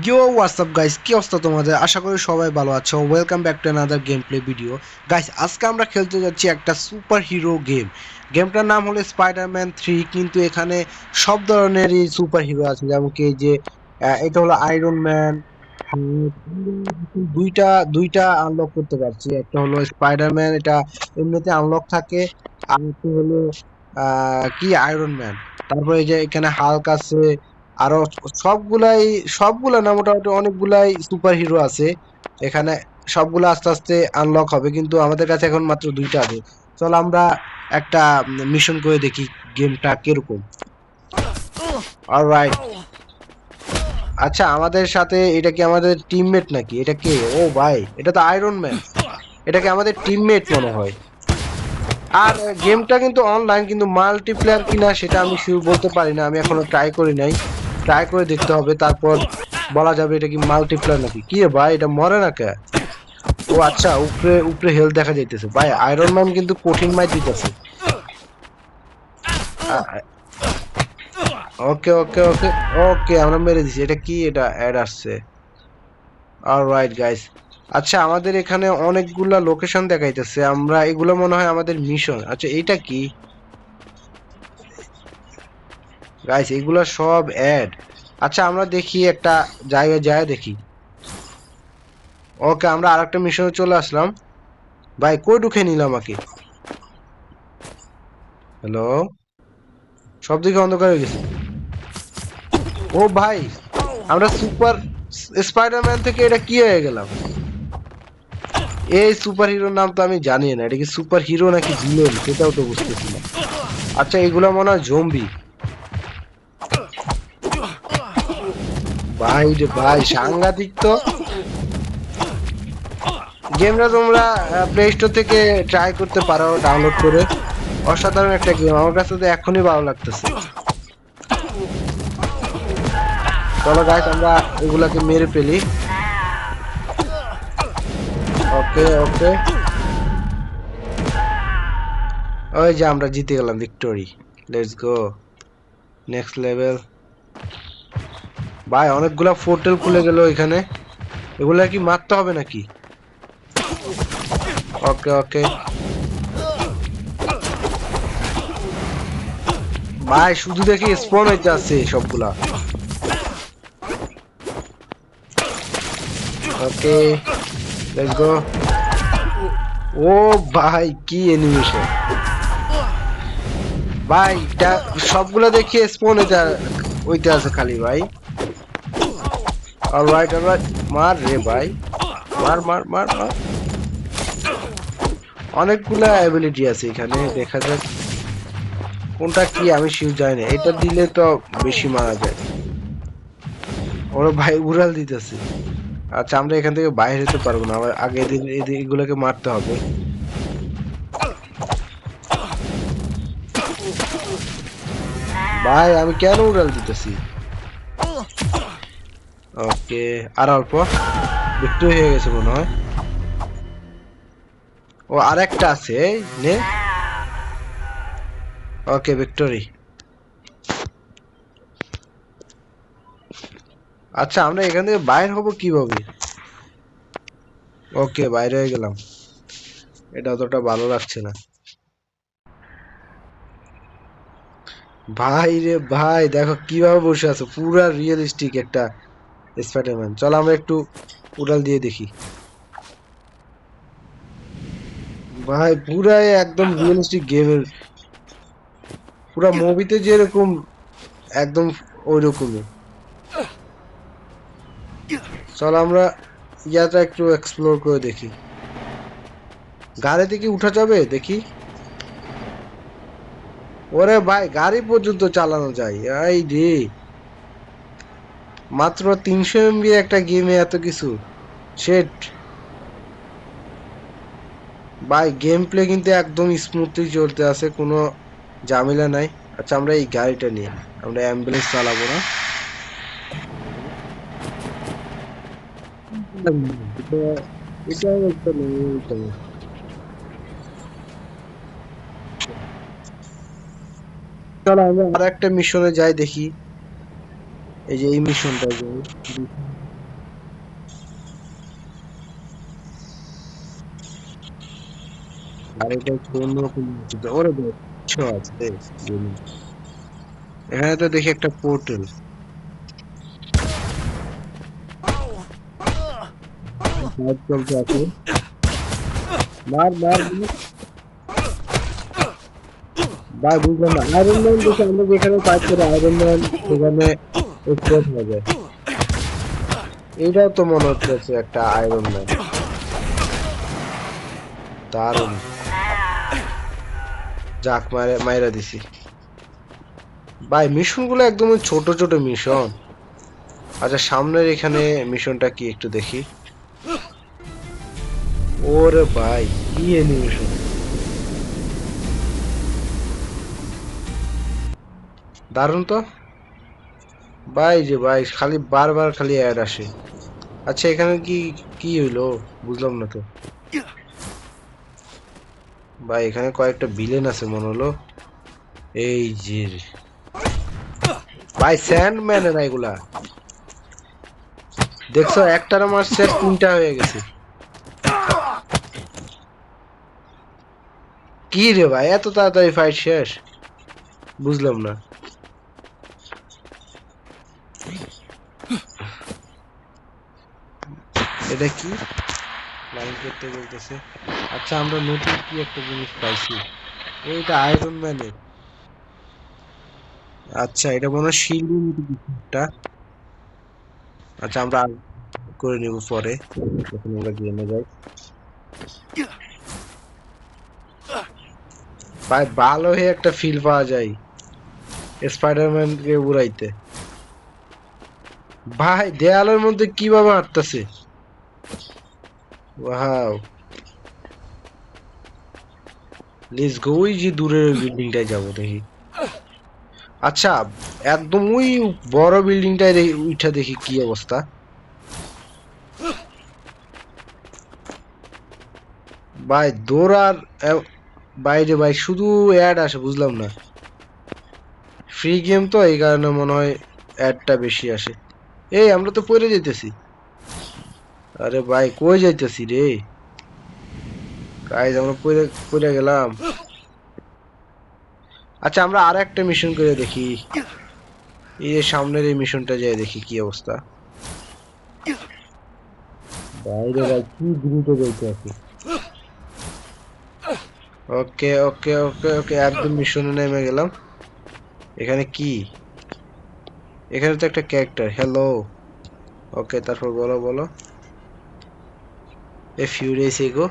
ইয়ো WhatsApp guys কি অবস্থা তোমাদের? আশা করি সবাই ভালো আছো। Welcome back to another game play video guys আজকে আমরা খেলতে যাচ্ছি একটা সুপার হিরো গেম গেমটার নাম হলো স্পাইডারম্যান থ্রি কিন্তু এখানে সব ধরনেরই সুপার হিরো আছে। যেমন কি যে এটা হলো আয়রন ম্যান দুইটা দুইটা আনলক করতে পারছি। একটা হলো স্পাইডারম্যান এটা এমনিতে আনলক থাকে। আর একটা হলো কি? আয়রন ম্যান তারপরে যে এখানে হাল্ক আছে আরও সবগুলাই সবগুলা না, মোটামুটি অনেকগুলাই সুপার হিরো আছে। এখানে সবগুলো আস্তে আস্তে আনলক হবে, কিন্তু আমাদের কাছে এখন মাত্র দুইটা আছে। চল আমরা একটা মিশন করে দেখি গেমটা কীরকম। অলরাইট আচ্ছা আমাদের সাথে এটা কি আমাদের টিমমেট নাকি? এটা কে? ও ভাই, এটা তো আয়রন ম্যান এটা কি আমাদের টিমমেট মনে হয়? আর গেমটা কিন্তু অনলাইন কিন্তু মাল্টিপ্লেয়ার কিনা সেটা আমি শিওর বলতে পারি না, আমি এখনও ট্রাই করি নাই। ট্রাই করে দেখতে হবে, তারপর বলা যাবে এটা কি মাল্টিপ্লেয়ার নাকি। কি ভাই, এটা মরে না কে? ও আচ্ছা উপরে উপরে হেলথ দেখা যাইতেছে। ভাই আয়রন ম্যান কিন্তু কঠিন মাই দিতেছে। ওকে ওকে ওকে ওকে আমরা মেরে দিছি। এটা কি? এটা অ্যাড আসছে। অলরাইট গাইস আচ্ছা আমাদের এখানে অনেকগুলা লোকেশন দেখাইতেছে। আমরা, এগুলো মনে হয় আমাদের মিশন আচ্ছা এইটা কি? গাইস এগুলো সব অ্যাড আচ্ছা আমরা দেখি একটা জায়গায় যায় দেখি। ওকে আমরা আরেকটা মিশনে চলে আসলাম। ভাই, কই ঢুকে নিল আমাকে? হ্যালো সব দিকে অন্ধকার হয়ে গেছে। ও ভাই, আমরা সুপার স্পাইডারম্যান থেকে এটা কি হয়ে গেলাম? এই সুপার হিরোর নাম তো আমি জানি না। এটা কি সুপার হিরো নাকি ভিলেন সেটাও তো বুঝতেছি না। আচ্ছা এগুলো মনে হয় জম্বি ভাই রে ভাই, সাংঘাতিক তো। গেমটা তোমরা প্লে স্টোর থেকে ট্রাই করতে পারো ডাউনলোড করে। অসাধারণ একটা গেম আমার কাছে তো এখনই ভালো লাগতেছে। চলো গাছ আমরা এগুলাকে মেরে ফেলি। ওকে ওকে ওই যে আমরা জিতে গেলাম victory let's go next level ভাই, অনেকগুলা ফোর্টেল খুলে গেল এখানে। এগুলা কি মারতে হবে নাকি? ওকে ওকে ভাই, শুধু দেখি স্পন হইতে আছে সবগুলা। ওকে লেটস গো ও ভাই, কি অ্যানিমেশন ভাই সবগুলা দেখি স্পন হইতে হইতে আছে খালি, ভাই। অলরাইট অলরাইট মার রে ভাই। মার মার মার মার। অনেকগুলা অ্যাবিলিটি আছে এখানে, দেখা যাক। কোনটা কি, আমি শিওর জানি না। এটা দিলে তো বেশি মারা যায়। ওরা ভাই, উড়াল দিতেছে। আচ্ছা আমরা এখান থেকে বাইরে যেতে পারব না। আবার আগে এদের এগুলোকে মারতে হবে। ভাই, আমি কেন উড়াল দিতেছি? ওকে, আর অল্প? একটু হয়ে গেছে মনে হয়। ও, আরেকটা আছে নে। Okay, victory. আচ্ছা আমরা এখান থেকে বাইর হব কীভাবে? ওকে, বাইরে হয়ে গেলাম। এটা অতটা ভালো লাগছে না। ভাই রে ভাই, দেখো কীভাবে বসে আছে। পুরা রিয়েলিস্টিক একটা স্পাইডারম্যান চল, আমরা একটু উড়াল দিয়ে দেখি। ভাই, পুরাই একদম রিয়েলিস্টিক গেমের পুরা মুভিতে যেরকম, একদম ওই রকমই চল, আমরা ইয়াটা একটু এক্সপ্লোর করে দেখি। গাড়িতে কি উঠা যাবে? দেখি। ওরে ভাই, গাড়ি পর্যন্ত চালানো যায়। এই রে। মাত্র তিনশো এমবি একটা গেমে এত কিছু? সেট ভাই গেম প্লে কিন্তু একদম স্মুথলি চলতে আছে, কোনো ঝামেলা নাই। আচ্ছা আমরা এই গাড়িটা নিয়ে আমরা অ্যাম্বুলেন্স চালাবো না। আর একটা মিশনে যাই দেখি। এই যে, এই মিশনটা যে এখানে তো দেখি একটা পোর্টাল মার মার বুঝলাম না। আয়রন ম্যান আমরা যেখানে কাজ করে আয়রন ম্যান সেখানে এইটাও তো মনে হচ্ছে একটা আয়রন ম্যান যাক, মারে মাইরা দিছি। ভাই একদম ছোট ছোট মিশন। আচ্ছা সামনের এখানে মিশনটা কি একটু দেখি। ওরে ভাই, কি অ্যানিমেশন দারুণ তো? ভাই যে ভাই, খালি বারবার খালি অ্যাড আসে। আচ্ছা এখানে কি কি হইল? বুঝলাম না তো। ভাই, এখানে কয়েকটা ভিলেন আছে মনে হলো। এই যে ভাই স্যান্ডম্যান এরা এগুলা। দেখছ, একটার মারছে তিনটা হয়ে গেছে। কি রে ভাই, এত তাড়াতাড়ি ফাইট শেষ? বুঝলাম না। এটা কি? লাইন করতে বলতেছে। আচ্ছা আমরা নতুন কি একটা জিনিস পাইছি? ওইটা আয়রন ম্যানের আচ্ছা এটা মনে হয় শিল্ডের আচ্ছা আমরা করে নেব পরে। যখন আমরা গেমে যাই। ভাই, ভালো হয়ে একটা ফিল পাওয়া যায়। স্পাইডারম্যান কে উড়াইতে। ভাই, দেয়ালের মধ্যে কীভাবে হাঁটতেছে? ওয়াও লেটস গো ওই যে দূরের বিল্ডিংটায় যাব দেখি। আচ্ছা একদম ওই বড় বিল্ডিংটায় উঠা দেখি কি অবস্থা। ভাই দৌড়ার বাইরে ভাই, শুধু অ্যাড আসে, বুঝলাম না। ফ্রি গেম তো, এই কারণে মনে হয় অ্যাডটা বেশি আসে। এই, আমরা তো পড়ে যাইতেছি আরে ভাই কই যাইতেছি রে? গাইজ আমরা পড়ে পড়ে গেলাম। আচ্ছা আমরা আর একটা মিশন করে দেখি। এই যে সামনের এই মিশনটা যাই দেখি কি অবস্থা। বাইরে ভাই কি দ্রুত যাইতে আছে? ওকে ওকে ওকে ওকে একদম মিশনে নেমে গেলাম। এখানে কি? এখানে তো একটা ক্যারেক্টার হ্যালো ওকে তারপর বলো বলো। A few days ago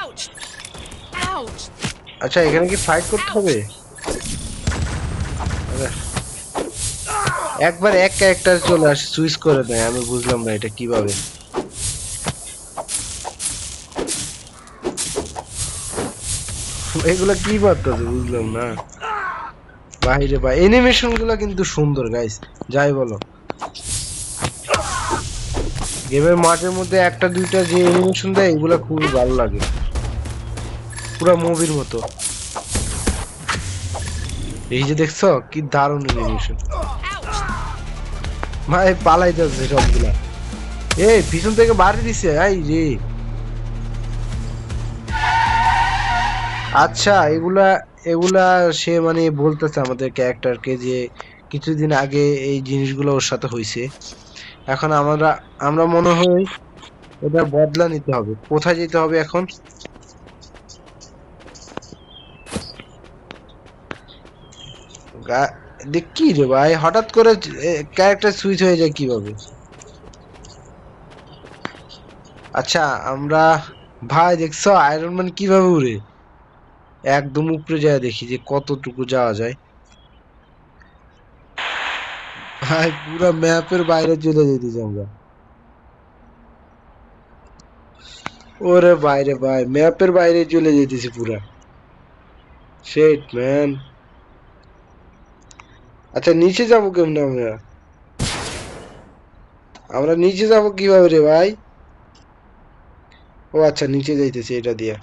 Ouch! Ouch! আচ্ছা এখানে কি ফাইট করতে হবে? একবার এক ক্যারেক্টার চলে আসে সুইচ করে দেয় আমি বুঝলাম না এটা কীভাবে। এগুলো কি বার্তাছে বুঝলাম না। বাইরে বা অ্যানিমেশনগুলো কিন্তু সুন্দর গাইস যাই বলো। গেমের মাঠের মধ্যে একটা, দুইটা যে অ্যানিমেশন দেয়, এগুলো খুবই ভালো লাগে। পুরো মুভির মতো। এই যে দেখছ, কি দারুণ অ্যানিমেশন ভাই, পালাই যাচ্ছে সবগুলা। এই, পিছন থেকে বাড়ি দিছে, এই রে। আচ্ছা এগুলা এগুলা সে মানে বলতেছে আমাদের ক্যারেক্টারকে যে, কিছুদিন আগে এই জিনিসগুলো ওর সাথে হয়েছে এখন আমরা আমরা মনে হয় এটা বদলা নিতে হবে। কোথায় যেতে হবে এখন? কি রে ভাই, হঠাৎ করে ক্যারেক্টার সুইচ হয়ে যায় কীভাবে? আচ্ছা আমরা, ভাই দেখছ আয়রন ম্যান কীভাবে উড়ে? একদম উপরে যায় দেখি যে কতটুকু যাওয়া যায়। ভাই পুরো ম্যাপের বাইরে চলে যেতেছি আমরা ওরে বাইরে ভাই ম্যাপের বাইরে চলে যেতেছি পুরা শেট ম্যান আচ্ছা নিচে যাব কেমনে আমরা আমরা নিচে যাব কীভাবে রে ভাই ও আচ্ছা নিচে যাইতেছি এটা দিয়া